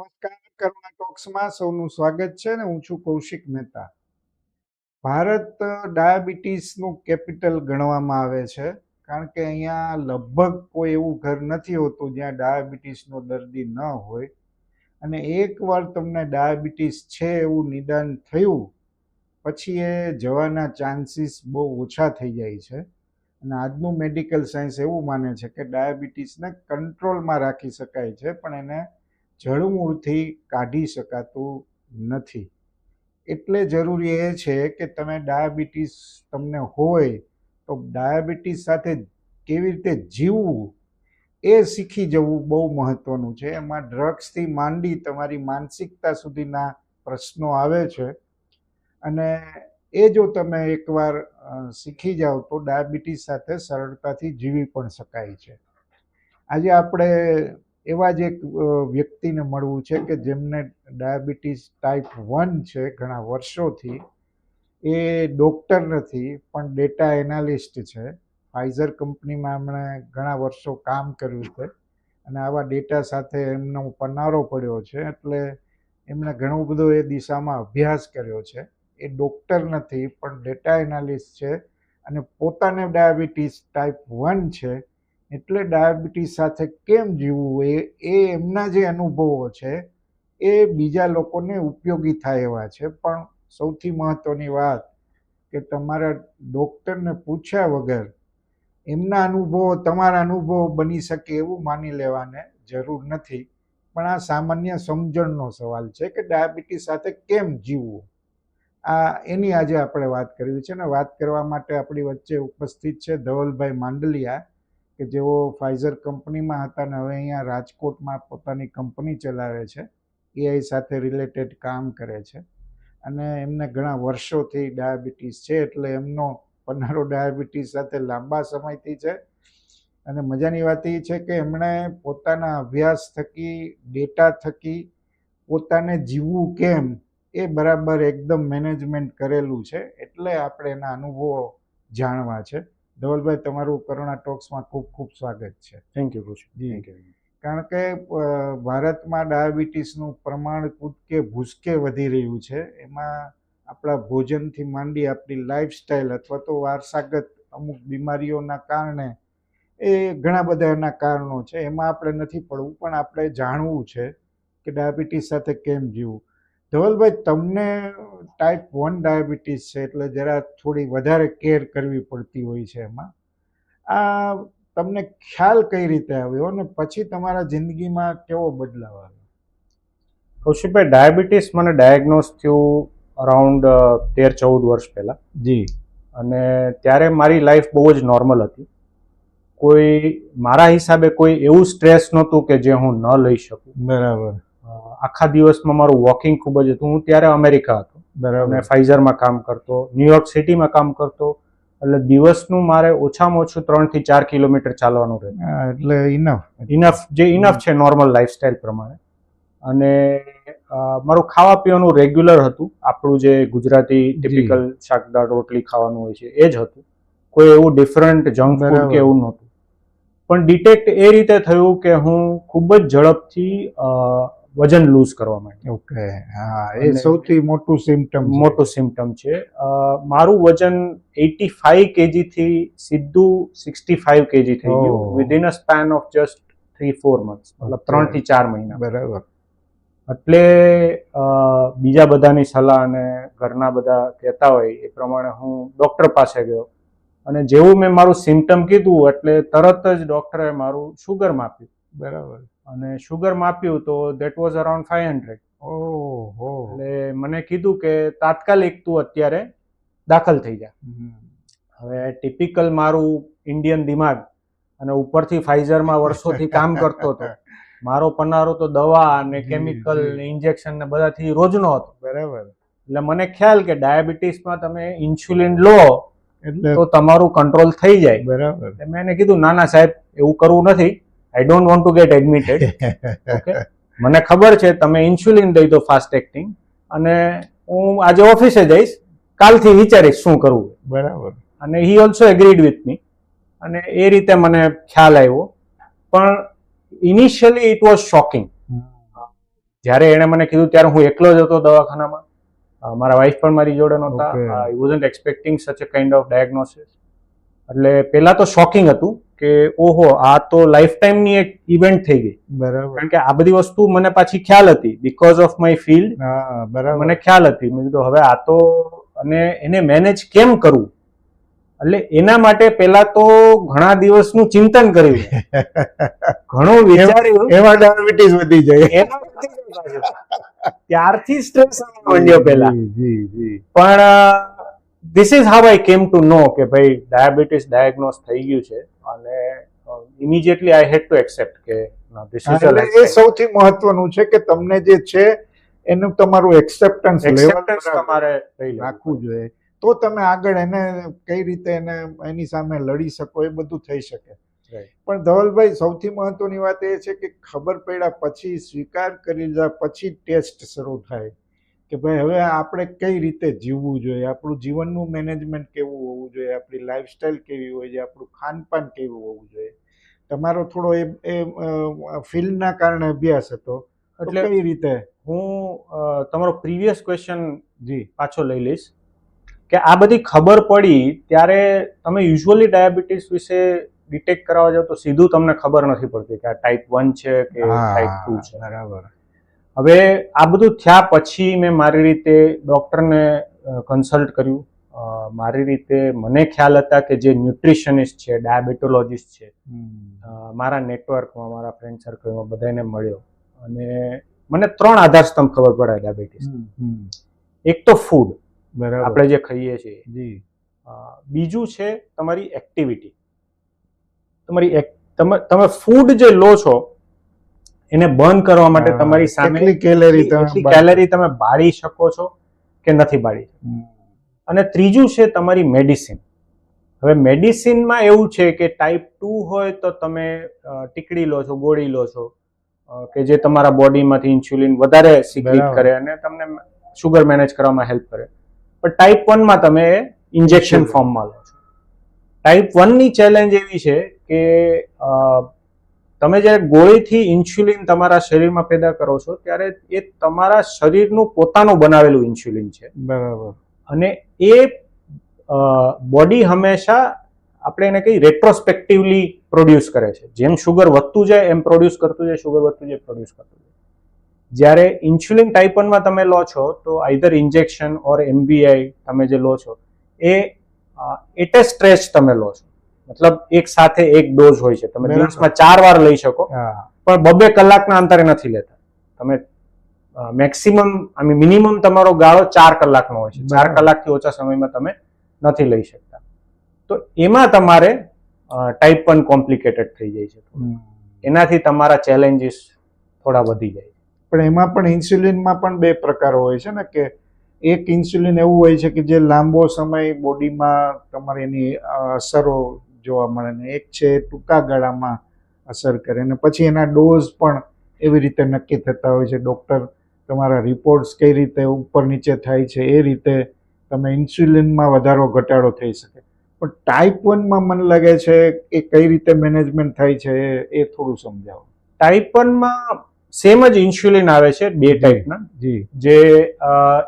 નમસ્કાર કરુણા ટોક્સમાં સૌનું સ્વાગત છે ને, હું છું કૌશિક મહેતા. ભારત ડાયાબિટીસનું કેપિટલ ગણવામાં આવે છે, કારણ કે અહીંયા લગભગ કોઈ એવું ઘર નથી હોતું જ્યાં ડાયાબિટીસનો દર્દી ન હોય. અને એકવાર તમને ડાયાબિટીસ છે એવું નિદાન થયું, પછી એ જવાના ચાન્સીસ બહુ ઓછા થઈ જાય છે. અને આજનું મેડિકલ સાયન્સ એવું માને છે કે ડાયાબિટીસને કંટ્રોલમાં રાખી શકાય છે, પણ એને જળમૂળથી કાઢી શકાતું નથી. એટલે જરૂરી એ છે કે તમે ડાયાબિટીસ તમને હોય તો ડાયાબિટીસ સાથે કેવી રીતે જીવવું એ શીખી જવું બહુ મહત્ત્વનું છે. એમાં ડ્રગ્સથી માંડી તમારી માનસિકતા સુધીના પ્રશ્નો આવે છે. અને એ જો તમે એકવાર શીખી જાઓ તો ડાયાબિટીસ સાથે સરળતાથી જીવી પણ શકાય છે. આજે આપણે એવા જ એક વ્યક્તિને મળવું છે કે જેમને ડાયાબિટીસ ટાઈપ વન છે ઘણા વર્ષોથી. એ ડૉક્ટર નથી, પણ ડેટા એનાલિસ્ટ છે. ફાઇઝર કંપનીમાં એમણે ઘણા વર્ષો કામ કર્યું છે. અને આવા ડેટા સાથે એમનો પનારો પડ્યો છે, એટલે એમણે ઘણો બધો એ દિશામાં અભ્યાસ કર્યો છે. એ ડૉક્ટર નથી, પણ ડેટા એનાલિસ્ટ છે. અને પોતાને ડાયાબિટીસ ટાઈપ વન છે એટલે ડાયાબિટીસ સાથે કેમ જીવવું એ એ એમના જે અનુભવો છે, એ બીજા લોકોને ઉપયોગી થાય એવા છે. પણ સૌથી મહત્ત્વની વાત કે તમારા ડૉક્ટરને પૂછ્યા વગર એમના અનુભવો, તમારા અનુભવો બની શકે એવું માની લેવાને જરૂર નથી. પણ આ સામાન્ય સમજણનો સવાલ છે કે ડાયાબિટીસ સાથે કેમ જીવવું? આ, એની આજે આપણે વાત કરવી છે ને વાત કરવા માટે આપણી વચ્ચે ઉપસ્થિત છે ધવલભાઈ માંડલિયા. કે જેઓ ફાઇઝર કંપનીમાં હતા ને હવે અહીંયા રાજકોટમાં પોતાની કંપની ચલાવે છે એઆઈ સાથે રિલેટેડ કામ કરે છે. અને એમને ઘણા વર્ષોથી ડાયાબિટીસ છે, એટલે એમનો પન્નારો ડાયાબિટીસ સાથે લાંબા સમયથી છે. અને મજાની વાત એ છે કે એમણે પોતાના અભ્યાસ થકી, ડેટા થકી, પોતાને જીવવું કેમ, એ બરાબર એકદમ મેનેજમેન્ટ કરેલું છે, એટલે આપણે એના અનુભવો જાણવા છે. ધવલભાઈ તમારું કરુણા ટોક્સમાં ખૂબ ખૂબ સ્વાગત છે. Thank you ji. Thank you કારણ કે ભારતમાં ડાયાબિટીસનું પ્રમાણ કૂદકે ભૂસકે વધી રહ્યું છે એમાં આપણા ભોજનથી માંડી આપણી લાઈફસ્ટાઈલ અથવા તો વારસાગત અમુક બીમારીઓના કારણે એ ઘણા બધા એના કારણો છે. એમાં આપણે નથી પડવું પણ આપણે જાણવું છે કે ડાયાબિટીસ સાથે કેમ જીવવું. ધવલભાઈ તમને ટાઈપ વન ડાયાબિટીસ છે એટલે જરા થોડી વધારે કેર કરવી પડતી હોય છે એમાં. આ તમને ખ્યાલ કઈ રીતે આવ્યો અને પછી તમારા જિંદગીમાં કેવો બદલાવ આવ્યો? કૌશિકભાઈ ડાયાબિટીસ મને ડાયગ્નોસ થયું અરાઉન્ડ તેર ચૌદ વર્ષ પહેલા. જી. અને ત્યારે મારી લાઈફ બહુ જ નોર્મલ હતી. કોઈ મારા હિસાબે કોઈ એવું સ્ટ્રેસ નહોતું કે જે હું ન લઈ શકું. બરાબર. આખા દિવસમાં મારું વોકિંગ ખૂબ જ હતું. હું ત્યારે અમેરિકા હતો. બરાબર. ફાઇઝરમાં કામ કરતો ન્યુયોર્ક સિટીમાં કામ કરતો. એટલે દિવસનું મારે ઓછામાં ઓછું ત્રણથી ચાર કિલોમીટર ચાલવાનું રહે. એટલે ઇનફ ઇનફ જે ઇનફ છે નોર્મલ લાઈફસ્ટાઈલ પ્રમાણે. અને મારું ખાવા પીવાનું રેગ્યુલર હતું. આપણું જે ગુજરાતી ટિપિકલ શાકદાળ રોટલી ખાવાનું હોય છે એ જ હતું. કોઈ એવું ડિફરન્ટ જંક ફૂડ કે એવું નહોતું. પણ ડિટેક્ટ એ રીતે થયું કે હું ખૂબ જ ઝડપથી વજન લૂઝ કરવા માટે. ઓકે હા એ સૌથી મોટું સિમ્ટમ મોટું સિમ્ટમ છે. મારું વજન એટી ફાઈવ કેજીથી સીધું સિક્સટી ફાઈવ કેજી થઈ. ગયું within a span of just three four months મતલબ ત્રણથી ચાર મહિના. બરાબર. એટલે બીજા બધાની સલાહ અને ઘરના બધા કહેતા હોય એ પ્રમાણે હું ડૉક્ટર પાસે ગયો. અને જેવું મેં મારું સિમ્ટમ કીધું એટલે તરત જ ડૉક્ટરે મારું શુગર માપ્યું. બરાબર. અને શુગર માપ્યું તો that was around five hundred ઓહો. એટલે મને કીધું કે તાત્કાલિક તું અત્યારે દાખલ થઈ જા. હવે ટિપિકલ મારું ઇન્ડિયન દિમાગ અને ઉપરથી ફાઇઝરમાં વર્ષોથી કામ કરતો હતો. મારો પનારો તો દવા અને કેમિકલ. ઇન્જેક્શન ને બધાથી રોજનો હતો. બરાબર. એટલે મને ખ્યાલ કે ડાયાબિટીસમાં તમે ઇન્સ્યુલિન લો એટલે તો તમારું કંટ્રોલ થઈ જાય. બરાબર. મેં એને કીધું ના ના સાહેબ એવું કરવું નથી. I don't want to get admitted okay મને ખબર છે તમે ઇન્સ્યુલિન દઈ દો ફાસ્ટ એક્ટિંગ અને હું આજે ઓફિસે જઈશ કાલથી વિચારીશ શું કરવું. બરાબર. અને he also agreed with me અને એ રીતે મને ખ્યાલ આવ્યો. પણ ઇનિશિયલી ઇટ વોઝ શોકિંગ જ્યારે એણે મને કીધું ત્યારે હું એકલો જ હતો દવાખાનામાં. મારા વાઈફ પણ મારી જોડે નહોતા. આઈ વોઝન્ટ એક્સપેક્ટિંગ સચ અ કાઇન્ડ ઓફ ડાયગ્નોસિસ એટલે પહેલાં તો શોકિંગ હતું. કે ઓહો આ તો લાઈફ ટાઈમની એક ઇવેન્ટ થઈ ગઈ. બરાબર. કારણ કે આ બધી વસ્તુ મને પાછી ખ્યાલ હતી બીકોઝ ઓફ માય ફિલ્ડ બરાબર. મને ખ્યાલ હતી. મેં કીધું હવે આ તો અને એને મેનેજ કેમ કરવું એટલે એના માટે પેલા તો ઘણા દિવસનું ચિંતન કર્યું. ઘણું વિચાર્યું. એમાં ડાયાબિટીસ વધી જાય. ત્યારથી સ્ટ્રેસ માંડ્યો પેલા જી જી જી. પણ this is how I came to નો કે ભાઈ ડાયાબિટીસ ડાયગ્નોસ થઈ ગયું છે. Immediately I had to accept કે એ સૌથી મહત્વનું છે કે તમને જે છે એનું તમારું એક્સેપ્ટન્સ એક્સેપ્ટન્સ તમારે રાખવું જોઈએ. તો તમે આગળ એને કઈ રીતે એને એની સામે લડી શકો એ બધું થઈ શકે. પણ ધવલભાઈ સૌથી મહત્વની વાત એ છે કે ખબર પડ્યા પછી સ્વીકાર કરી લીધા પછી ટેસ્ટ શરૂ થાય કે ભાઈ હવે આપણે કઈ રીતે જીવવું જોઈએ? આપણું જીવનનું મેનેજમેન્ટ કેવું હોવું જોઈએ? આપણી લાઈફસ્ટાઈલ કેવી હોય છે? આપણું ખાનપાન કેવું હોવું જોઈએ? તમારો થોડો એ એ ફિલ્ડના કારણે અભ્યાસ હતો. એટલે કઈ રીતે? હું તમારો પ્રીવિયસ ક્વેશ્ચન જી. પાછો લઈ લઈશ. કે આ બધી ખબર પડી ત્યારે તમે યુઝ્યુઅલી ડાયાબિટીસ વિશે ડિટેક્ટ કરાવવા જાવ તો સીધું તમને ખબર નથી પડતી કે આ ટાઈપ વન છે કે ટાઈપ ટુ છે. બરાબર. હવે આ બધું થયા પછી મેં મારી રીતે ડૉક્ટરને કન્સલ્ટ કર્યું. મારી રીતે મને ખ્યાલ હતા કે જે ન્યુટ્રિશનિસ્ટ છે ડાયાબિટોલોજીસ્ટ છે મારા નેટવર્કમાં મારા ફ્રેન્ડ સર્કલમાં બધાને મળ્યો. અને મને ત્રણ આધારસ્તંભ ખબર પડે ડાયાબિટીસ. એક તો ફૂડ. આપણે જે ખાઈએ છીએ. બીજું છે તમારી એક્ટિવિટી. તમારી તમે તમે ફૂડ જે લો છો એને બર્ન કરવા માટે તમારી સામે કેલેરી તમે બાળી- કેલરી તમે બાળી શકો છો કે નથી બાળી. અને ત્રીજું છે તમારી મેડિસિન હવે મેડિસિનમાં એવું છે કે ટાઈપ ટુ હોય તો તમે ટીકડી લો છો ગોળી લો છો કે જે તમારા બોડીમાંથી ઇન્સ્યુલિન વધારે સિક્રિટ કરે અને તમને શુગર મેનેજ કરવામાં હેલ્પ કરે. પણ ટાઈપ વનમાં તમે ઇન્જેક્શન. ફોર્મમાં લો છો. ટાઈપ વનની ચેલેન્જ એવી છે કે તમે જ્યારે ગોળીથી ઇન્સ્યુલિન તમારા શરીરમાં પેદા કરો છો ત્યારે એ તમારા શરીરનું પોતાનું બનાવેલું ઇન્સ્યુલિન છે. બરાબર. અને એ બોડી હંમેશા આપણે એને કઈ રેટ્રોસ્પેક્ટિવલી પ્રોડ્યુસ કરે છે. જેમ શુગર વધતું જાય એમ પ્રોડ્યુસ કરતું જાય શુગર વધતું જાય પ્રોડ્યુસ કરતું જાય. જ્યારે ઇન્સ્યુલિન ટાઈપ વનમાં તમે લો છો તો આઈધર ઇન્જેક્શન ઓર એમબીઆઈ તમે જે લો છો એ એટ એ સ્ટ્રેચ તમે લો છો. મતલબ એક સાથે એક ડોઝ હોય છે. તમે. દિવસમાં ચાર વાર લઈ શકો પણ બબે કલાકના અંતરે નથી લેતા. તમે મેક્સિમમ આમ મિનિમમ તમારો ગાળો ચાર કલાકનો હોય છે. ચાર કલાકથી ઓછા સમયમાં તમે નથી લઈ શકતા. તો એમાં તમારે ટાઈપ વન કોમ્પ્લિકેટેડ થઈ જાય છે. એનાથી તમારા ચેલેન્જીસ થોડા વધી જાય પણ એમાં પણ ઇન્સ્યુલિનમાં પણ બે પ્રકારો હોય છે ને કે એક ઇન્સ્યુલિન એવું હોય છે કે જે લાંબો સમય બોડીમાં તમારી એની અસરો જોવા મળે ને એક છે ટૂંકા ગાળામાં અસર કરે ને પછી એના ડોઝ પણ એવી રીતે નક્કી થતા હોય છે. ડૉક્ટર તમારા રિપોર્ટ્સ કઈ રીતે ઉપર નીચે થાય છે એ રીતે તમે ઇન્સ્યુલિનમાં વધારો ઘટાડો થઈ શકે. પણ ટાઈપ વનમાં મને લાગે છે એ કઈ રીતે મેનેજમેન્ટ થાય છે એ- થોડું સમજાવો. ટાઈપ વનમાં સેમ જ ઇન્સ્યુલિન આવે છે બે ટાઈપના જી. જે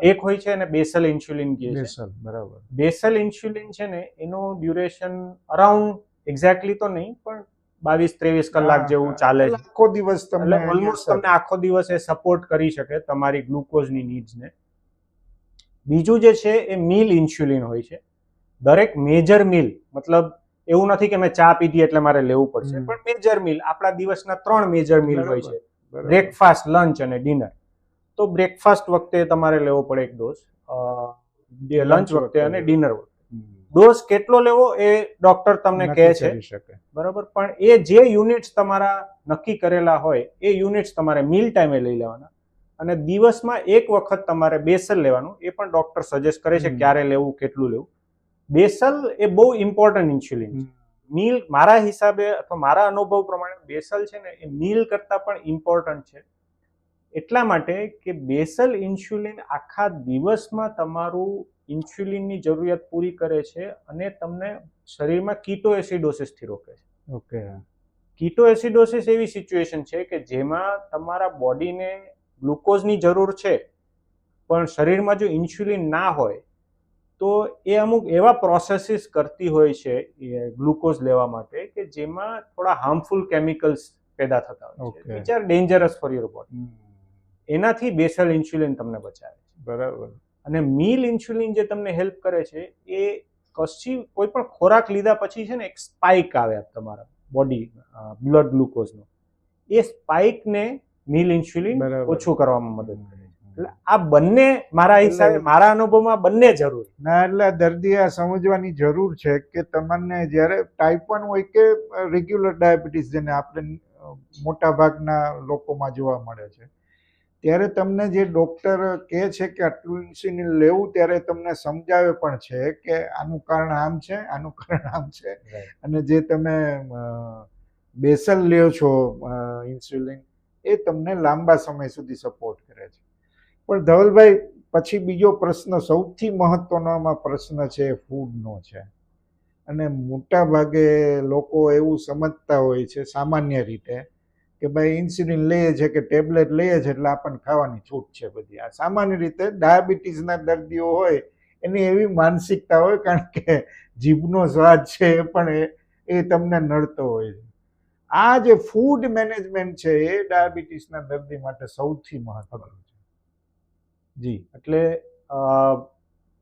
એક હોય છે અને બેસલ ઇન્સ્યુલિન કહે બેસલ બરાબર. બેસલ ઇન્સ્યુલિન છે ને એનું ડ્યુરેશન અરાઉન્ડ એક્ઝેક્ટલી તો નહીં પણ બાવીસ ત્રેવીસ કલાક જેવું ચાલે છે. આખો દિવસ તમને ઓલમોસ્ટ તમને આખો દિવસ એ સપોર્ટ કરી શકે તમારી ગ્લુકોઝની નીડ્સને. બીજું જે છે એ મીલ ઇન્સ્યુલિન હોય છે. દરેક મેજર મીલ મતલબ એવું નથી કે મેં ચા પીધી એટલે મારે લેવું પડશે પણ મેજર મીલ આપણા દિવસના ત્રણ મેજર મીલ હોય છે. બ્રેકફાસ્ટ લંચ અને ડિનર તો બ્રેકફાસ્ટ વખતે તમારે લેવો પડે એક ડોઝ લંચ વખતે અને ડિનર વખતે. ડોઝ કેટલો લેવો એ ડોક્ટર તમને કહે છે. બરાબર? પણ એ જે યુનિટ્સ તમારા નક્કી કરેલા હોય એ યુનિટ્સ તમારે મિલ ટાઈમે લઈ લેવાના અને દિવસમાં એક વખત તમારે બેસલ લેવાનું એ પણ ડોક્ટર સજેસ્ટ કરે છે ક્યારે લેવું કેટલું લેવું. બેસલ એ બહુ ઇમ્પોર્ટન્ટ ઇન્સ્યુલિન છે. મીલ મારા હિસાબે અથવા મારા અનુભવ પ્રમાણે બેસલ છે ને એ મીલ કરતાં પણ ઇમ્પોર્ટન્ટ છે. એટલા માટે કે બેસલ ઇન્સ્યુલિન આખા દિવસમાં તમારું ઇન્સ્યુલિનની જરૂરિયાત પૂરી કરે છે અને તમને શરીરમાં કીટો એસિડોસિસથી રોકે છે. ઓકે. કીટો એસિડોસિસ એવી સિચ્યુએશન છે કે જેમાં તમારા બોડીને ગ્લુકોઝની જરૂર છે પણ શરીરમાં જો ઇન્સ્યુલિન ના હોય તો એ અમુક એવા પ્રોસેસીસ કરતી હોય છે એ ગ્લુકોઝ લેવા માટે કે જેમાં થોડા હાર્મફુલ કેમિકલ્સ પેદા થતા હોય છે. Which are dangerous for your body એનાથી બેસલ ઇન્સ્યુલિન તમને બચાવે છે. બરાબર. અને મીલ ઇન્સ્યુલિન જે તમને હેલ્પ કરે છે એ કશી કોઈ પણ ખોરાક લીધા પછી છે ને એક સ્પાઇક આવે તમારા બોડી બ્લડ ગ્લુકોઝનો એ સ્પાઇકને મીલ ઇન્સ્યુલિન. ઓછું કરવામાં મદદ કરે છે. એટલે આ બંને મારા હિસાબે મારા અનુભવમાં બંને જરૂર. ના એટલે દર્દી આ સમજવાની જરૂર છે કે તમને જ્યારે ટાઈપ વન હોય કે રેગ્યુલર ડાયાબિટીસ જેને આપણે મોટા ભાગના લોકોમાં જોવા મળે છે ત્યારે તમને જે ડૉક્ટર કહે છે કે આટલું ઇન્સ્યુલિન લેવું ત્યારે તમને સમજાવે પણ છે કે આનું કારણ આમ છે આનું કારણ આમ છે. અને જે તમે બેસલ લ્યો છો ઇન્સ્યુલિન એ તમને લાંબા સમય સુધી સપોર્ટ કરે છે. પણ ધવલભાઈ પછી બીજો પ્રશ્ન સૌથી મહત્વનો પ્રશ્ન છે ફૂડનો છે. અને મોટા ભાગે લોકો એવું સમજતા હોય છે સામાન્ય રીતે. કે ભાઈ ઇન્સ્યુલિન લઈએ છે કે ટેબ્લેટ લઈએ છે એટલે આપણને ખાવાની છૂટ છે બધી. આ સામાન્ય રીતે ડાયાબિટીસના દર્દીઓ હોય, એની એવી માનસિકતા હોય કારણ કે જીભનો સ્વાદ છે એ પણ એ એ તમને નડતો હોય. છે આ જે ફૂડ મેનેજમેન્ટ છે એ ડાયાબિટીસના દર્દી માટે સૌથી મહત્વનું છે. જી, એટલે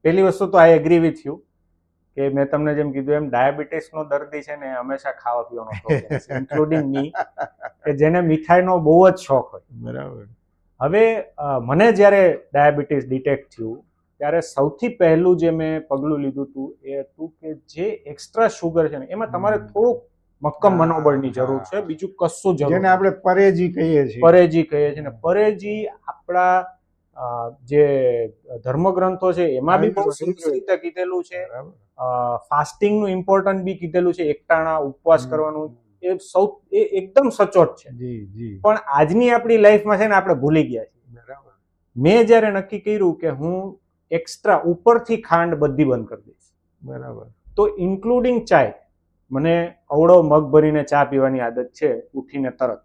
પહેલી વસ્તુ તો આઈ એગ્રી વિથ યુ કે મેં તમને જેમ કીધું એમ ડાયાબિટીસનો દર્દી છે ને હંમેશા ખાવા પીવાનો ઇન્ક્લુડિંગ મી કે જેને મીઠાઈનો બહુ જ શોખ હોય. બરાબર. હવે મને જ્યારે ડાયાબિટીસ ડિટેક્ટ થયું ત્યારે સૌથી પહેલું જે મેં પગલું લીધું હતું એ હતું કે જે એક્સ્ટ્રા શુગર છે ને એમાં તમારે થોડુંક મક્કમ મનોબળની જરૂર છે બીજું કશું જરૂર જેને આપણે પરેજી કહીએ છીએ. પરેજી કહીએ છીએ ને પરેજી આપણા જે ધર્મગ્રંથો છે એમાં બી બહુ આયુર્વેદ. રીતે કીધેલું છે. ફાસ્ટિંગ ફાસ્ટિંગનું ઇમ્પોર્ટન્ટ બી કીધેલું છે એકટાણા ઉપવાસ કરવાનું. એ સૌ એ એકદમ સચોટ છે. પણ આજની આપણી લાઈફમાં છે ને આપણે ભૂલી ગયા છીએ. મેં જ્યારે નક્કી કર્યું કે હું એક્સ્ટ્રા ઉપરથી ખાંડ બધી બંધ કરી દઈશ. બરાબર. તો ઇન્ક્લુડિંગ ચાય. મને અવળો મગ ભરીને ચા પીવાની આદત છે ઉઠીને તરત.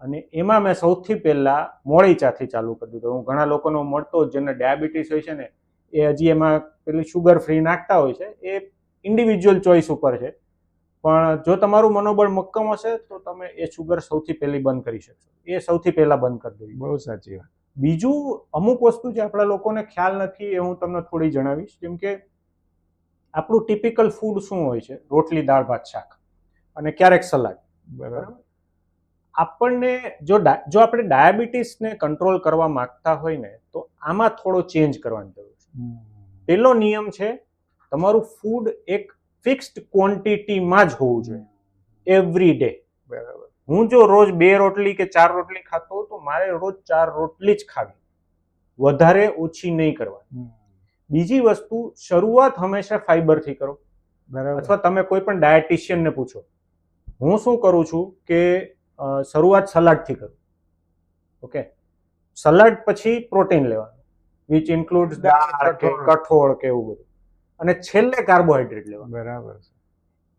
અને એમાં મેં સૌથી પહેલાં મોડી ચાથી ચાલુ કરી દીધું. હું ઘણા લોકોનો મળતો જેને ડાયાબિટીસ હોય છે ને એ હજી એમાં પેલી શુગર ફ્રી નાખતા હોય છે. એ ઇન્ડિવિજ્યુઅલ ચોઇસ ઉપર છે. પણ જો તમારું મનોબળ મક્કમ હશે તો તમે એ શુગર સૌથી પહેલી બંધ કરી શકશો. એ સૌથી પહેલાં બંધ કરી દેવી. બહુ સાચી વાત. બીજું અમુક વસ્તુ જે આપણા લોકોને ખ્યાલ નથી એ હું તમને થોડી જણાવીશ. જેમ કે આપણું ટિપિકલ ફૂડ શું હોય છે? રોટલી દાળ ભાત શાક. અને ક્યારેક સલાડ. બરાબર. આપણને જો જો આપણે ડાયાબિટીસને કંટ્રોલ કરવા માંગતા હોય ને તો આમાં થોડો ચેન્જ કરવાની જરૂર છે. પહેલો નિયમ છે તમારું ફૂડ એક ફિક્સ્ડ ક્વોન્ટિટીમાં જ હોવું જોઈએ. એવરી ડે બરાબર. હું જો રોજ બે રોટલી કે ચાર રોટલી ખાતો તો મારે રોજ ચાર રોટલી જ ખાવી. વધારે ઓછી નહીં કરવાની. બીજી વસ્તુ શરૂઆત હંમેશા ફાઈબરથી કરો. બરાબર. અથવા તમે કોઈ પણ ડાયટિશિયનને પૂછો. હું શું કરું છું કે શરૂઆત સલાડથી કરું. ઓકે? સલાડ પછી પ્રોટીન લેવાનું વિચ ઇન્ક્લુડ્સ દાળ, કે કઠોળ. કે એવું બધું. અને છેલ્લે કાર્બોહાઈડ્રેટ લેવાનું. બરાબર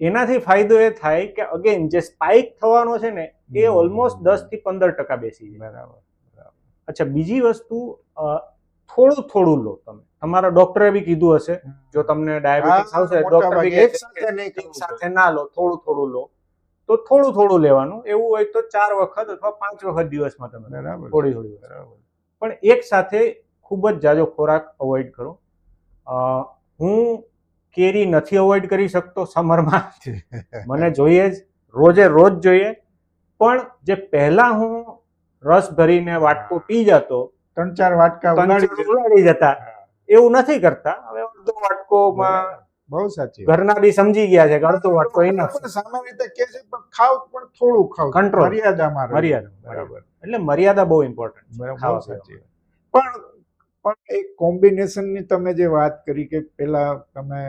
એનાથી ફાયદો એ થાય કે અગેન જે સ્પાઇક થવાનો છે ને એ ઓલમોસ્ટ દસથી પંદર ટકા બેસી જાય. બરાબર અચ્છા બીજી વસ્તુ થોડું થોડું લો તમે. તમારા ડોક્ટરે બી કીધું હશે જો તમને ડાયાબિટીસ આવશે ડોક્ટર બી સાથે ના લો થોડું થોડું લો. તો થોડું થોડું લેવાનું. એવું હોય તો ચાર વખત અથવા પાંચ વખત દિવસમાં તમે બરાબર થોડી થોડી બરાબર પણ એક સાથે ખૂબ જ જાજો ખોરાક અવોઇડ કરો. હું કેરી નથી અવોઇડ કરી શકતો સમરમાં મને જોઈએ જ. રોજે રોજ જોઈએ. પણ જે પહેલા હું રસ ભરીને વાટકો પી જતો ત્રણ ચાર વાટકા ઉડાડી જતા એવું નથી કરતા. હવે અડધો વાટકોમાં બહુ સાચી ઘરના બી સમજી ગયા છે કે અડધો વાટકો. પણ સામાન્ય રીતે કે છે પણ ખાવ પણ થોડું ખાવ. કંટ્રોલ મર્યાદામાં રહો. મર્યાદા. બરાબર. એટલે મર્યાદા બહુ ઇમ્પોર્ટન્ટ બહુ સાચી પણ પણ એક કોમ્બિનેશનની તમે જે વાત કરી કે પેલા તમે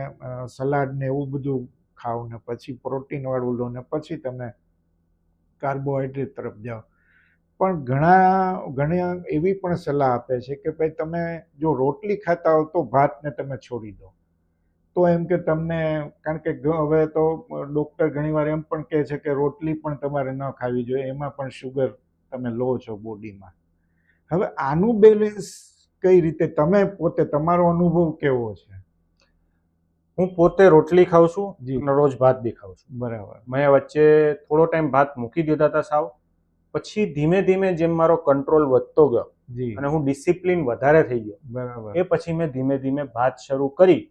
સલાડ ને એવું બધું ખાવ ને પછી પ્રોટીન વાળું લો ને પછી તમે કાર્બોહાઈડ્રેટ તરફ જાઓ. પણ ઘણા ઘણી એવી પણ સલાહ આપે છે કે ભાઈ તમે જો રોટલી ખાતા હો તો ભાતને તમે છોડી દો. તો એમ કે તમને કારણ કે હવે તો ડૉક્ટર ઘણીવાર એમ પણ કહે છે કે રોટલી પણ તમારે ન ખાવી જોઈએ એમાં પણ શુગર તમે લો છો બોડીમાં હવે આનું બેલેન્સ કઈ રીતે તમે પોતે તમારો અનુભવ કેવો છે? હું પોતે રોટલી ખાઉં છું જી. અને રોજ ભાત બી ખાઉં છું. બરાબર. મેં વચ્ચે થોડો ટાઈમ ભાત મૂકી દીધા હતા સાવ પછી ધીમે ધીમે જેમ મારો કંટ્રોલ વધતો ગયો અને હું ડિસિપ્લિન વધારે થઈ ગયો બરાબર. એ પછી મેં ધીમે ધીમે ભાત શરૂ કરી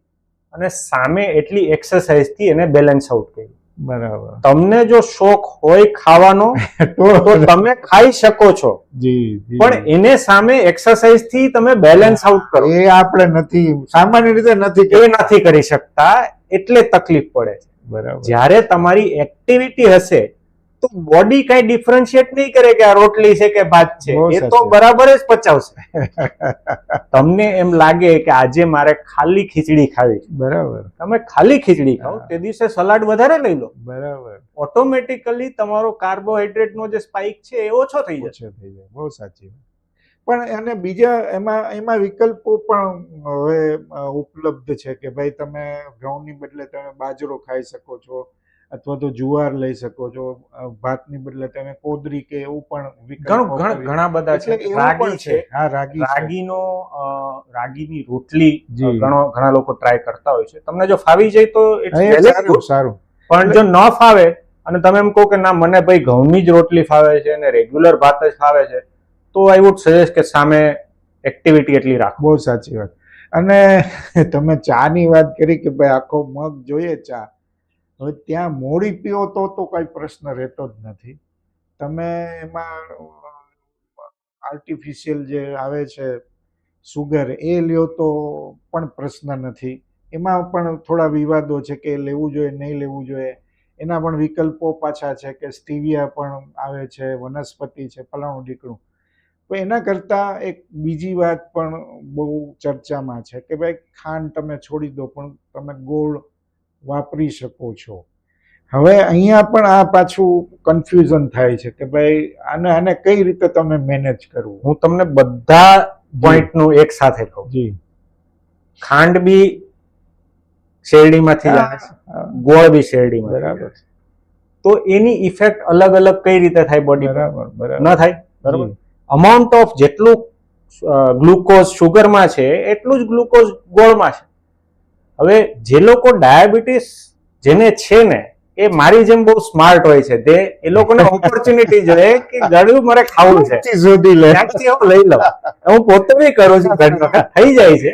અને સામે એટલી એક્સરસાઇઝથી એને બેલેન્સ આઉટ કર્યું બરાબર. તમને જો શોખ હોય ખાવાનો તો તમે ખાઈ શકો છો. જી. પણ એને સામે એક્સરસાઇઝથી તમે બેલેન્સ આઉટ કરો. એ આપણે નથી સામાન્ય રીતે નથી એ નથી કરી શકતા એટલે તકલીફ પડે છે. બરાબર. જ્યારે તમારી એક્ટિવિટી હશે તો બોડી કઈ ડિફરન્શિએટ નહીં કરે કે આ રોટલી છે કે ભાત છે. એ તો બરાબર જ પચાવશે. તમને એમ લાગે કે આજે મારે ખાલી ખીચડી ખાવી છે. બરાબર. તમે ખાલી ખીચડી ખાઓ તે દિવસે સલાડ વધારે લઈ લો. બરાબર. ઓટોમેટિકલી તમારો કાર્બોહાઈડ્રેટનો જે સ્પાઇક છે એ ઓછો થઈ જશે થઈ જાય. બહુ સાચી પણ અને બીજા એમાં એમાં વિકલ્પો પણ હવે ઉપલબ્ધ છે કે ભાઈ તમે ઘઉંની બદલે તમે બાજરો ખાઈ શકો છો. અથવા તો જુવાર લઈ શકો છો ભાતની બદલે તમે કોદરી કે એવું પણ ઘણું ઘણા બધા છે. રાગી છે. હા રાગી રાગીનો રાગીની રોટલી. ઘણો ઘણા લોકો ટ્રાય કરતા હોય છે. તમને જો ફાવી જાય તો સારું પણ જો ન ફાવે અને તમે એમ કહો કે ના મને ભાઈ ઘઉંની જ રોટલી ફાવે છે અને રેગ્યુલર ભાત જ ફાવે છે તો આઈ વુડ સજેસ્ટ કે સામે એક્ટિવિટી એટલી રાખ. બહુ સાચી વાત. અને તમે ચાની વાત કરી કે ભાઈ આખો મગ જોઈએ ચા હવે ત્યાં મોડી પીઓ તો તો કઈ પ્રશ્ન રહેતો જ નથી. તમે એમાં આર્ટિફિશિયલ જે આવે છે સુગર એ લ્યો તો પણ પ્રશ્ન નથી. એમાં પણ થોડા વિવાદો છે કે લેવું જોઈએ, નહીં લેવું જોઈએ. એના પણ વિકલ્પો પાછા છે કે સ્ટીવિયા પણ આવે છે, વનસ્પતિ છે, ફલાણું ઢીકણું. તો એના કરતાં એક બીજી વાત પણ બહુ ચર્ચામાં છે કે ભાઈ ખાંડ તમે છોડી દો પણ તમે ગોળ વાપરી શકો છો. હવે અહીંયા પણ આ પાછું કન્ફ્યુઝન થાય છે કે ભાઈ આને આને કઈ રીતે તમે મેનેજ કરવું? હું તમને બધા પોઈન્ટનું એક સાથે કહું. જી. ખાંડ બી શેરડીમાંથી આવે છે. ગોળ બી શેરડીમાં બરાબર. તો એની ઇફેક્ટ અલગ અલગ કઈ રીતે થાય બોડી બરાબર બરાબર. ન થાય? બરાબર? અમાઉન્ટ ઓફ જેટલું ગ્લુકોઝ શુગરમાં છે એટલું જ ગ્લુકોઝ ગોળમાં છે. હવે જે લોકો ડાયાબિટીસ જેને છે ને એ મારી જેમ બહુ સ્માર્ટ હોય છે. તે એ લોકોને ઓપોર્ચ્યુનિટી જોઈએ કે ગળ્યું મારે ખાવું છે. શોધી લે. હું લઈ લઉં. હું પોતે બી કરું છું ઘણી વખત થઈ જાય છે.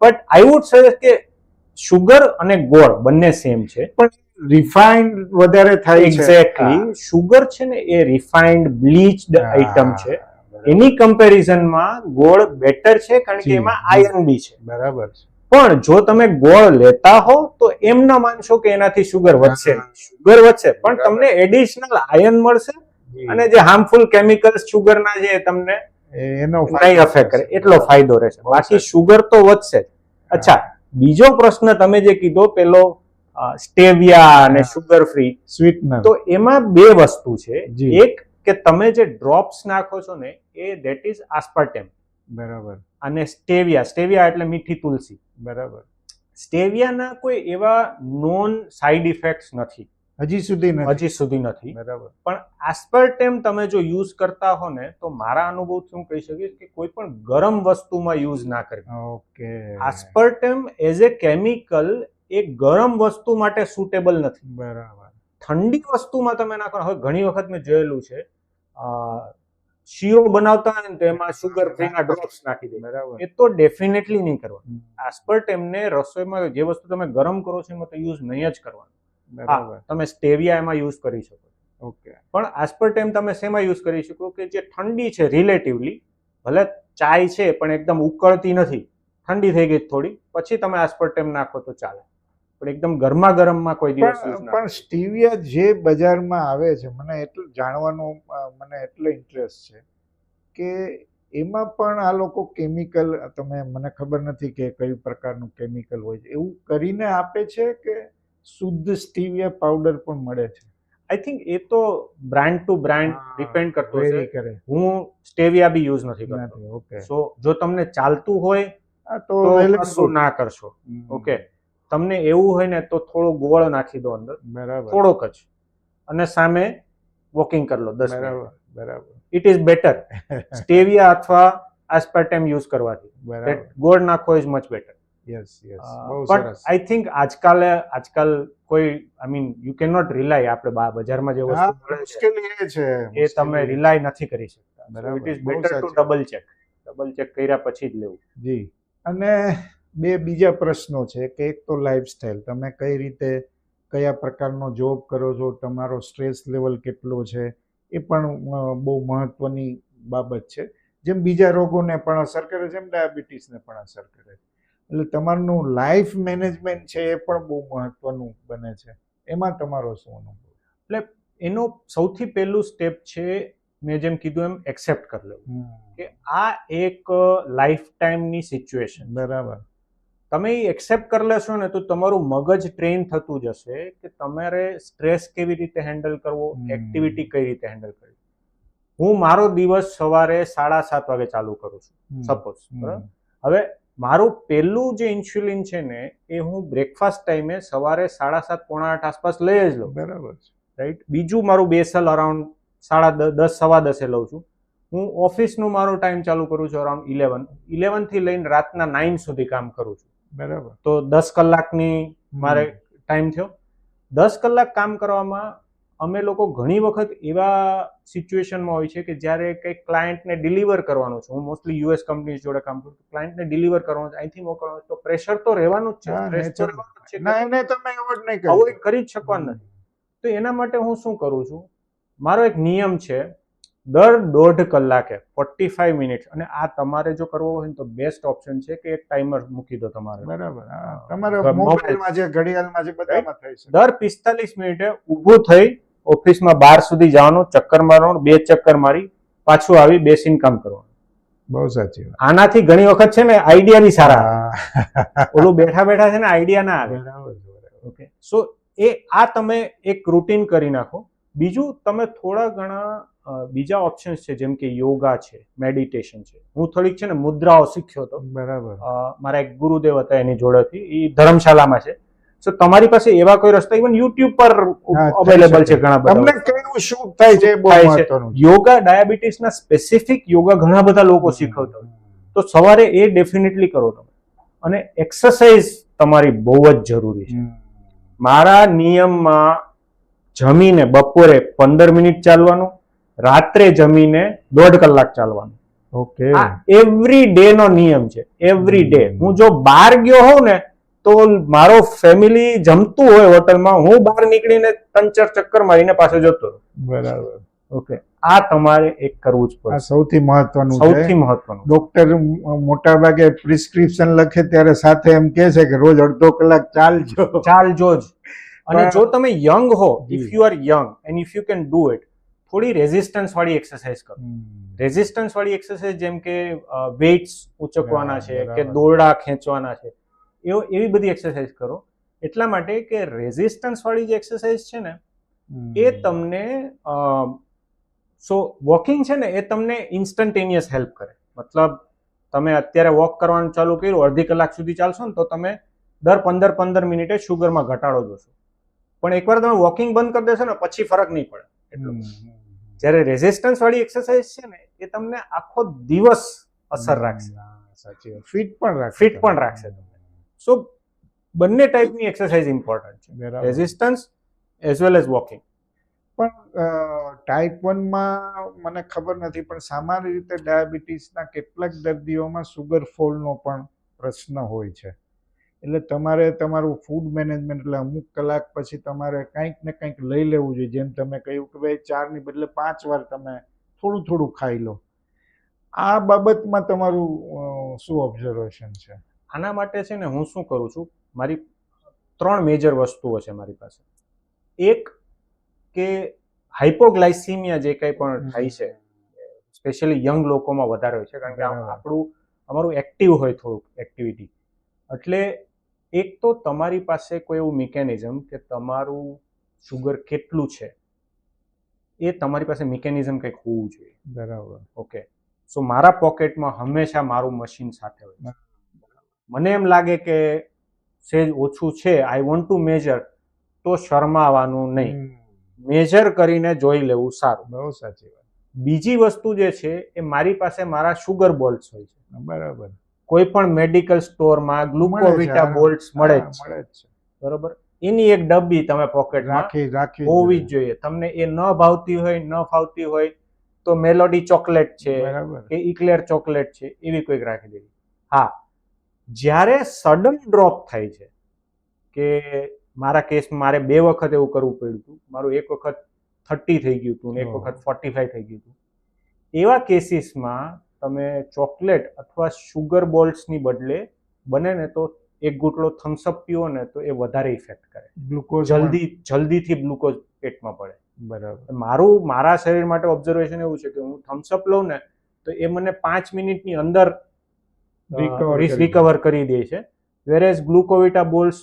બટ આઈ વુડ સજેસ્ટ કે શુગર અને ગોળ બંને સેમ છે. પણ રિફાઇન્ડ વધારે થાય છે. એક્ઝેક્ટલી શુગર છે ને એ રિફાઇન્ડ બ્લીચડ આઇટમ છે. એની કમ્પેરિઝનમાં ગોળ બેટર છે કારણ કે એમાં. આયર્ન બી છે. બરાબર છે. પણ જો તમે ગોળ લેતા હો તો એમ ના માનશો કે એનાથી સુગર વધશે. સુગર વધશે. પણ તમને એડિશનલ આયન મળશે અને જે હાર્મફુલ કેમિકલ્સ શુગરના જે તમને એનો નહીં અફેક્ટ કરે એટલો ફાયદો રહેશે. બાકી સુગર તો વધશે અચ્છા બીજો પ્રશ્ન તમે જે કીધો પેલો સ્ટેવિયા અને સુગર ફ્રી સ્વીટનર તો એમાં બે વસ્તુ છે. એક કે તમે જે ડ્રોપ્સ નાખો છો ને એ ધેટ ઇઝ આસ્પાર્ટેમ બરાબર. અને સ્ટેવિયા સ્ટેવિયા એટલે મીઠી તુલસી. બરાબર. સ્ટેવિયાના કોઈ એવા નોન સાઇડ ઇફેક્ટ્સ નથી. હજી સુધી હજી સુધી નથી. બરાબર. પણ આસ્પરટેમ તમે જો યુઝ કરતા હો ને તો મારા અનુભવથી હું કહી શકીશ કે કોઈ પણ ગરમ વસ્તુમાં યુઝ ના કરવી. Okay. Aspartame as a chemical એ ગરમ વસ્તુ માટે સુટેબલ નથી. બરાબર. ઠંડી વસ્તુમાં તમે નાખો હવે ઘણી વખત મેં જોયેલું છે શીરો બનાવતા હોય ને તો એમાં સુગર ફ્રીના ડ્રોપ્સ નાખી દે. બરાબર. એ તો ડેફિનેટલી નહીં કરવાનું. હમ, આસ્પર્ટેમને રસોઈમાં જે વસ્તુ તમે ગરમ કરો છો એમાં તો યુઝ નહીં જ કરવાનું. બરાબર. તમે સ્ટેવિયા એમાં યુઝ કરી શકો ઓકે. પણ આસ્પર્ટેમ તમે શેમાં યુઝ કરી શકો કે જે ઠંડી છે રિલેટિવલી ભલે ચાય છે પણ એકદમ ઉકળતી નથી. ઠંડી થઈ ગઈ થોડી. પછી તમે આસ્પર્ટેમ નાખો તો ચાલે. પણ એકદમ ગરમા ગરમમાં કોઈ દિવસ પણ સ્ટીવિયા જે બજારમાં આવે છે મને એટલું જાણવાનો મને એટલો ઇન્ટરેસ્ટ છે કે એમાં પણ આ લોકો કેમિકલ તમે મને ખબર નથી કે કઈ પ્રકારનું કેમિકલ હોય છે એવું કરીને આપે છે કે શુદ્ધ સ્ટીવિયા પાવડર પણ મળે છે? આઈ થિંક એ તો બ્રાન્ડ ટુ બ્રાન્ડ ડિપેન્ડ કરતો છે. કરે. હું સ્ટેવિયા બી યુઝ નથી કરતો. ઓકે સો જો તમને ચાલતું હોય તો. ના કરશો. ઓકે તમને એવું હોય ને તો થોડો ગોળ નાખી દો અંદર. બરાબર. થોડોક જ. અને સામે વોકિંગ કરી લો દસ બરાબર બરાબર. ઇટ ઇઝ બેટર સ્ટેવિયા અથવા આસ્પાર્ટેમ યુઝ કરવાથી. ગોળ નાખો is much better yes yes but I think આજકાલ આજકાલ કોઈ I mean you can not rely આપણે બજારમાં જે વસ્તુ છે મુશ્કેલી એ છે એ તમે રિલાય નથી કરી શકતા. બરાબર, it is better to double check double check કર્યા પછી જ લેવું. જી. અને બે બીજા પ્રશ્નો છે કે એક તો લાઈફસ્ટાઈલ તમે કઈ રીતે કયા પ્રકારનો જોબ કરો છો તમારો સ્ટ્રેસ લેવલ કેટલો છે એ પણ બહુ મહત્વની બાબત છે. જેમ બીજા રોગોને પણ અસર કરે છે એમ ડાયાબિટીસને પણ અસર કરે. છે એટલે તમારું લાઈફ મેનેજમેન્ટ છે એ પણ બહુ મહત્વનું બને છે. એમાં તમારો શું અનુભવ? એટલે એનો સૌથી પહેલું સ્ટેપ છે મેં જેમ કીધું એમ એક્સેપ્ટ કરી લેવું. કે આ એક લાઈફ ટાઈમની સિચ્યુએશન બરાબર. તમે એ એક્સેપ્ટ કરી લેશો ને તો તમારું મગજ ટ્રેન થતું જશે કે તમારે સ્ટ્રેસ કેવી રીતે હેન્ડલ કરવો એક્ટિવિટી કઈ રીતે હેન્ડલ કરવી. હું મારો દિવસ સવારે સાડા સાત વાગે ચાલુ કરું છું સપોઝ બરાબર? હવે મારું પહેલું જે ઇન્સ્યુલિન છે ને એ હું બ્રેકફાસ્ટ ટાઈમે સવારે સાડા સાત પોણા આઠ આસપાસ લઈ જ લઉં. બરાબર રાઈટ બીજું મારું બેસલ અરાઉન્ડ સાડા દસ સવા દસે લઉં છું. હું ઓફિસનું મારો ટાઈમ ચાલુ કરું છું અરાઉન્ડ ઇલેવન ઇલેવનથી લઈને રાતના નાઇન સુધી કામ કરું છું. બરાબર. તો દસ કલાકની મારે ટાઈમ થયો. દસ કલાક કામ કરવામાં અમે લોકો ઘણી વખત એવા સિચ્યુએશનમાં હોય છે કે જ્યારે કંઈક ક્લાયન્ટને ડિલિવર કરવાનું છે. હું મોસ્ટલી યુએસ કંપની જોડે કામ કરું છું. ક્લાયન્ટને ડિલિવર કરવાનું છે અહીંથી મોકલવાનું છે. તો પ્રેશર તો રહેવાનું જ છે. રહેવાનું છે. કરી જ શકવાનું નથી. તો એના માટે હું શું કરું છું? મારો એક નિયમ છે દર દોઢ કલાકે ફોર્ટી ફાઈવ મિનિટ અને આ તમારે જો કરવો હોય ને તો બેસ્ટ ઓપ્શન છે કે એક ટાઈમર મૂકી દો તમારે. બરાબર તમારે મોબાઈલમાં જે ઘડિયાળમાં જે બધામાં થઈ છે. દર પિસ્તાલીસ મિનિટે ઊભું થઈ ઓફિસમાં બાર સુધી જવાનું ચક્કર મારવાનું બે ચક્કર મારી પાછું આવી બેસીને કામ કરવાનું. બહુ સાચી આનાથી ઘણી વખત છે ને આઈડિયા બી સારા ઓલું બેઠા બેઠા છે ને આઈડિયા ના આવે. ઓકે. સો એ આ તમે એક રૂટીન કરી નાખો. બીજું તમે થોડા ઘણા બીજા ઓપ્શન્સ છે જેમ કે યોગા છે મેડિટેશન છે. હું થોડીક છે ને મુદ્રાઓ શીખ્યો હતો. બરાબર. મારા એક ગુરુદેવ હતા એની જોડેથી. એ ધર્મશાલામાં છે. સો તમારી પાસે એવા કોઈ રસ્તા? ઇવન યુટ્યુબ પર અવેલેબલ છે ઘણા તમને બધા. કેવું શું થાય છે બહુ. મહત્વનું. યોગા ડાયાબિટીસના સ્પેસિફિક યોગા ઘણા બધા લોકો શીખવતા તો સવારે એ ડેફિનેટલી કરો તમે. અને એક્સરસાઇઝ તમારી બહુ જ જરૂરી છે. મારા નિયમમાં જમીને બપોરે પંદર મિનિટ ચાલવાનું રાત્રે જમીને દોઢ કલાક ચાલવાનું. ઓકે એવરી ડે નો નિયમ છે. એવરી ડે હું જો બહાર ગયો હોઉં ને તો મારો ફેમિલી જમતું હોય હોટલમાં હું બહાર નીકળીને ત્રણ ચાર ચક્કર મારીને પાછો જતો બરાબર. ઓકે આ તમારે એક કરવું જ પડે સૌથી મહત્વનું સૌથી મહત્વનું. ડોક્ટર મોટા ભાગે પ્રિસ્ક્રિપ્શન લખે ત્યારે સાથે એમ કે છે કે રોજ અડધો કલાક ચાલજો. ચાલજો જ. અને જો તમે યંગ હો. If you are young and if you can do it થોડી રેઝિસ્ટન્સ વાળી એક્સરસાઇઝ કરો. રેઝિસ્ટન્સ વાળી એક્સરસાઇઝ જેમ કે વેઇટ્સ ઉચકવાના છે કે દોરડા ખેંચવાના છે એવો એવી બધી એક્સરસાઇઝ કરો. એટલા માટે કે રેઝિસ્ટન્સ વાળી જે એક્સરસાઇઝ છે ને એ તમને સો વોકિંગ છે ને એ તમને ઇન્સ્ટન્ટેનિયસ હેલ્પ કરે. મતલબ તમે અત્યારે વોક કરવાનું ચાલુ કર્યું અડધી કલાક સુધી ચાલશો ને તો તમે દર પંદર પંદર મિનિટે શુગરમાં ઘટાડો જોશો. પણ એકવાર તમે વોકિંગ બંધ કરી દેશો ને પછી ફરક નહીં પડે. એટલું. જ્યારે રેઝિસ્ટન્સ વાળી એક્સરસાઇઝ છે ને એ તમને આખો દિવસ અસર રાખશે. સાચી ફિટ પણ રાખશે ફિટ પણ રાખશે તમને. સો બંને ટાઈપની એક્સરસાઇઝ ઇમ્પોર્ટન્ટ છે. Resistance as well as walking પણ ટાઈપ વનમાં મને ખબર નથી પણ સામાન્ય રીતે ડાયાબિટીસના કેટલાક દર્દીઓમાં સુગર ફોલનો પણ પ્રશ્ન હોય છે. એટલે તમારે તમારું ફૂડ મેનેજમેન્ટ એટલે અમુક કલાક પછી તમારે કંઈક ને કંઈક લઈ લેવું જોઈએ. જેમ તમે કહ્યું કે ભાઈ ચારની બદલે પાંચ વાર તમે થોડું થોડું ખાઈ લો. આ બાબતમાં તમારું શું ઓબ્ઝર્વેશન છે? આના માટે છે ને હું શું કરું છું? મારી ત્રણ મેજર વસ્તુઓ છે મારી પાસે. એક કે હાઇપોગ્લાયસીમિયા જે કંઈ પણ થાય છે સ્પેશિયલી યંગ લોકોમાં વધારે હોય છે. કારણ કે આપણું અમારું એક્ટિવ હોય થોડુંક એક્ટિવિટી એટલે એક તો તમારી પાસે કોઈ એવું મિકેનિઝમ કે તમારું શુગર કેટલું છે એ તમારી પાસે મિકેનિઝમ કંઈક હોવું જોઈએ. બરાબર. ઓકે સો મારા પોકેટમાં હંમેશા મારું મશીન સાથે હોય મને એમ લાગે કે સેજ ઓછું છે આઈ વોન્ટ ટુ મેજર તો શરમાવાનું નહીં. મેજર કરીને જોઈ લેવું સારું. બહુ સાચી વાત. બીજી વસ્તુ જે છે એ મારી પાસે મારા શુગર બોલ્સ હોય છે. બરાબર. કોઈ પણ મેડિકલ સ્ટોરમાં ગ્લુકોવિટા. બોલ્ટ્સ મળે જ છે. બરોબર? એની એક ડબ્બી તમે પોકેટમાં રાખી રાખી હોવી જ જોઈએ. તમને એ ન ભાવતી હોય ન ફાવતી હોય તો મેલોડી ચોકલેટ છે કે ઇક્લેર ચોકલેટ છે એવી કોઈક રાખી દેવી. હા. જ્યારે સડન ડ્રોપ થાય છે કે મારા કેસમાં મારે બે વખત એવું કરવું પડ્યું હતું મારું એક વખત થર્ટી થઈ ગયું હતું એક વખત ફોર્ટી ફાઈવ થઈ ગયું હતું એવા કેસીસમાં તમે ચોકલેટ અથવા શુગર બોલ્સની બદલે બને ને તો એક ગુટલો થમ્સઅપ પીવો ને તો એ વધારે ઇફેક્ટ કરે. ગ્લુકોઝ જલ્દી જલ્દીથી ગ્લુકોઝ પેટમાં પડે. બરાબર. મારું મારા શરીર માટે ઓબ્ઝર્વેશન એવું છે કે હું થમ્સઅપ લઉં ને તો એ મને પાંચ મિનિટની અંદર રિકવર કરી દે. છે. વેરેઝ ગ્લુકોવિટા બોલ્સ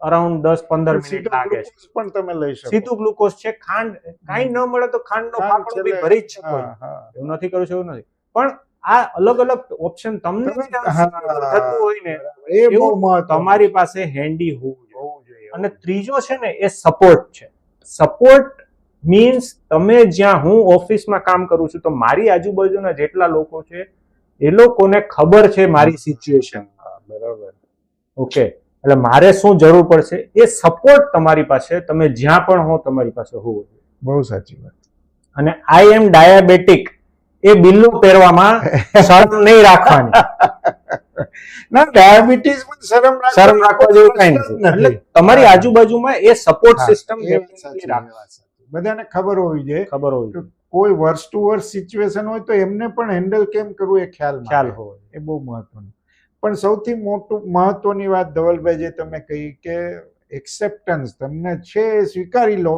અરાઉન્ડ દસ પંદર મિનિટ લાગે છે. પણ તમે લઈ શકો. સીધું ગ્લુકોઝ છે ખાંડ કાંઈ ન મળે તો ખાંડનો બી ભરી જ શકો. એવું નથી કરું છું એવું નથી. પણ આ અલગ અલગ ઓપ્શન તમને થતું હોય ને એવું તમારી પાસે હેન્ડી હોવું જોઈએ. અને ત્રીજો છે ને એ સપોર્ટ છે. સપોર્ટ મીન્સ તમે જ્યાં હું ઓફિસમાં કામ કરું છું તો મારી આજુબાજુના જેટલા લોકો છે એ લોકોને ખબર છે મારી સિચ્યુએશન બરાબર. ઓકે એટલે મારે શું જરૂર પડશે? એ સપોર્ટ તમારી પાસે તમે જ્યાં પણ હો તમારી પાસે હોવો જોઈએ. બહુ સાચી વાત. અને આઈ એમ ડાયાબેટિક એ બિલ્લું પહેરવામાં શરમ નહીં રાખવાની. ના ડાયાબિટીસ પણ શરમ શરમ રાખવા જેવું કઈ નથી. એટલે તમારી આજુબાજુમાં એ સપોર્ટ સિસ્ટમ. બધાને ખબર હોવી જોઈએ ખબર હોવી જોઈએ. કોઈ વર્ષ ટુ વર્ષ સિચ્યુએશન હોય તો એમને પણ હેન્ડલ કેમ કરવું એ ખ્યાલ ખ્યાલ હોય એ બહુ મહત્વનું. પણ સૌથી મોટું મહત્વની વાત ધવલભાઈ જે તમે કહી કે એક્સેપ્ટન્સ તમને છે એ સ્વીકારી લો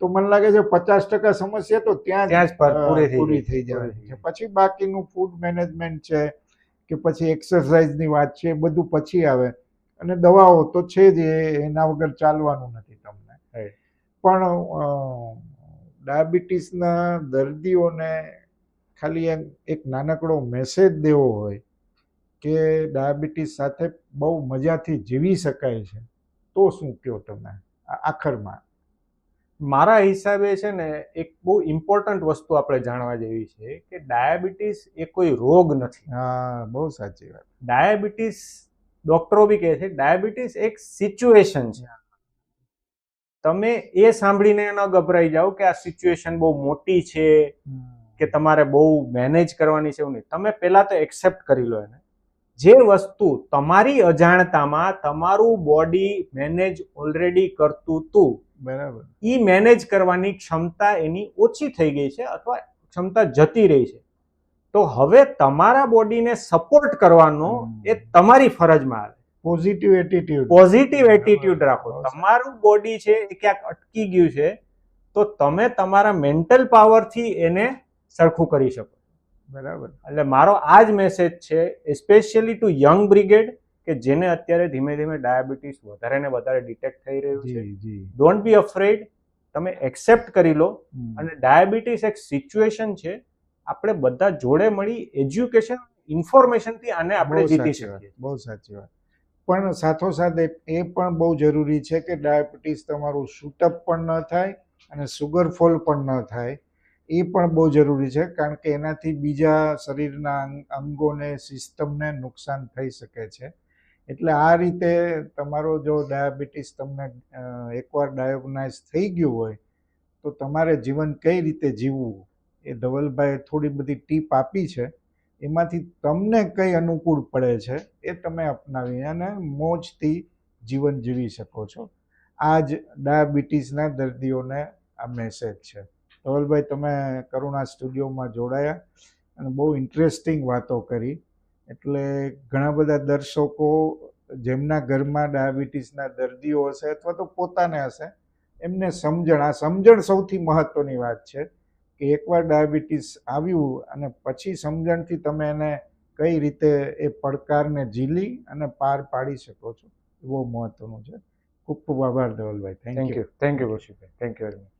તો મને લાગે છે પચાસ ટકા સમસ્યા તો ત્યાં જ પર પૂરી થઈ જાય. છે પછી બાકીનું ફૂડ મેનેજમેન્ટ છે કે પછી એક્સરસાઇઝની વાત છે એ બધું પછી આવે. અને દવાઓ તો છે જ એના વગર ચાલવાનું નથી તમને. પણ ડાયાબિટીસના દર્દીઓને ખાલી એમ એક નાનકડો મેસેજ દેવો હોય કે ડાયાબિટીસ સાથે બહુ મજાથી જીવી શકાય છે તો શું કહો તમે? આ- આખરમાં. મારા હિસાબે છે ને એક બહુ ઇમ્પોર્ટન્ટ વસ્તુ આપણે જાણવા જેવી છે કે ડાયાબિટીસ એ કોઈ રોગ નથી. હા બહુ સાચી વાત. ડાયાબિટીસ ડોક્ટરો બી કહે છે ડાયાબિટીસ એક સિચ્યુએશન છે. તમે એ સાંભળીને ન ગભરાઈ જાઓ કે આ સિચ્યુએશન બહુ મોટી છે કે તમારે બહુ મેનેજ કરવાની છે એવું નહીં. તમે પહેલા તો એક્સેપ્ટ કરી લો એને. જે વસ્તુ તમારી અજાણતામાં તમારું બોડી મેનેજ ઓલરેડી કરતું હતું બરાબર. ઈ મેનેજ કરવાની ક્ષમતા એની ઓછી થઈ ગઈ છે અથવા ક્ષમતા જતી રહી છે. તો હવે તમારા બોડીને સપોર્ટ કરવાનો એ તમારી ફરજમાં આવે. પોઝિટિવ એટીટ્યુડ પોઝિટિવ એટીટ્યુડ રાખો. તમારું બોડી છે એ ક્યાંક અટકી ગયું છે તો તમે તમારા મેન્ટલ પાવરથી એને સરખું કરી શકો. બરાબર. એટલે મારો આ જ મેસેજ છે એસ્પેશિયલી ટુ યંગ બ્રિગેડ કે જેને અત્યારે ધીમે ધીમે ડાયાબિટીસ વધારે ને વધારે ડિટેક્ટ થઈ રહ્યું છે. ડોન્ટ બી અફ્રેડ તમે એક્સેપ્ટ કરી લો. અને ડાયાબિટીસ એક સિચ્યુએશન છે. આપણે બધા જોડે મળી એજ્યુકેશન ઇન્ફોર્મેશનથી આને આપણે જીતી શકીએ બહુ સાચી વાત. પણ સાથોસાથ એ પણ બહુ જરૂરી છે કે ડાયાબિટીસ તમારું શૂટઅપ પણ ન થાય અને સુગર ફોલ પણ ન થાય. એ પણ બહુ જરૂરી છે કારણ કે એનાથી બીજા શરીરના અંગોને સિસ્ટમને નુકસાન થઈ શકે છે. એટલે આ રીતે તમારો જો ડાયાબિટીસ તમને એકવાર ડાયોગ્નાઇઝ થઈ ગયું હોય, તો તમારે જીવન કઈ રીતે જીવવું? એ ધવલભાઈએ થોડી બધી ટીપ આપી છે. એમાંથી તમને કઈ અનુકૂળ પડે છે એ તમે અપનાવી અને મોજથી જીવન જીવી શકો છો. આ જ ડાયાબિટીસના દર્દીઓને આ મેસેજ છે. ધવલભાઈ, તમે કરુણા સ્ટુડિયોમાં જોડાયા અને બહુ ઇન્ટરેસ્ટિંગ વાતો કરી. એટલે ઘણા બધા દર્શકો જેમના ઘરમાં ડાયાબિટીસના દર્દીઓ હશે અથવા તો પોતાને હશે, એમને સમજણ, આ સમજણ સૌથી મહત્વની વાત છે કે એકવાર ડાયાબિટીસ આવ્યું અને પછી સમજણથી તમે એને કઈ રીતે એ પડકારને ઝીલી અને પાર પાડી શકો છો, એ બહુ મહત્વનું છે. ખૂબ ખૂબ આભાર ધવલભાઈ. થેન્ક યુ થેન્ક યુ કૌશિકભાઈ થેન્ક યુ વેરી મચ